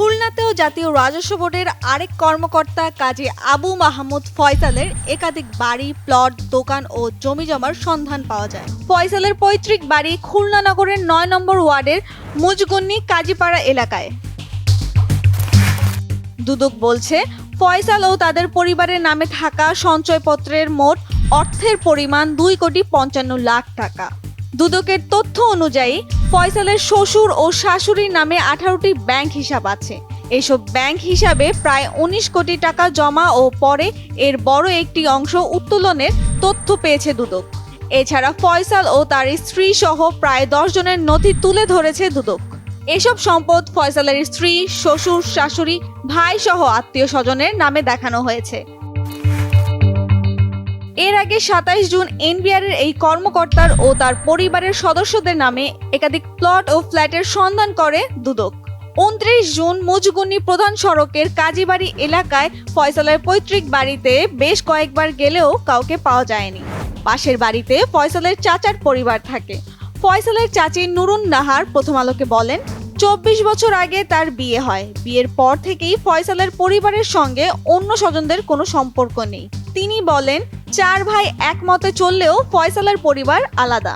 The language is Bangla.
খুলনাতেও জাতীয় রাজস্ব বোর্ডের আরেক কর্মকর্তা কাজী আবু মাহমুদ ফয়সালের একাধিক বাড়ি, প্লট, দোকান ও জমি জমার সন্ধান পাওয়া যায়। ফয়সালের পৈতৃক বাড়ি খুলনা নগরের নয় নম্বর ওয়ার্ডের মুজগন্নি কাজীপাড়া এলাকায়। দুদক বলছে, ফয়সাল ও তাদের পরিবারের নামে থাকা সঞ্চয়পত্রের মোট অর্থের পরিমাণ দুই কোটি পঞ্চান্ন লাখ টাকা। দুদকের তথ্য অনুযায়ী, ফয়সালের শ্বশুর ও শাশুড়ির নামে আঠারোটি ব্যাংক হিসাব আছে। এসব ব্যাংক হিসাবে প্রায় উনিশ কোটি টাকা জমা ও পরে এর বড় একটি অংশ উত্তোলনের তথ্য পেয়েছে দুদক। এছাড়া ফয়সাল ও তার স্ত্রী সহ প্রায় দশ জনের নথি তুলে ধরেছে দুদক। এসব সম্পদ ফয়সালের স্ত্রী, শ্বশুর, শাশুড়ি ভাই সহ আত্মীয় স্বজনের নামে দেখানো হয়েছে। এর আগে সাতাইশ জুন এনবিআর এর এই কর্মকর্তার ও তার পরিবারের সদস্যদের নামে একাধিক প্লট ও ফ্ল্যাটের সন্ধান করে দুদক। উনত্রিশ জুন মুজগুনি প্রধান সড়কের কাজীবাড়ি এলাকায় ফয়সালের পৈতৃক বাড়িতে বেশ কয়েকবার গেলেও কাউকে পাওয়া যায়নি। পাশের বাড়িতে ফয়সালের চাচার পরিবার থাকে। ফয়সালের চাচি নুরুন নাহার প্রথম আলোকে বলেন, চব্বিশ বছর আগে তার বিয়ে হয়। বিয়ের পর থেকেই ফয়সালের পরিবারের সঙ্গে অন্য স্বজনদের কোনো সম্পর্ক নেই। তিনি বলেন চার ভাই একমতে চললেও ফয়সালের পরিবার আলাদা।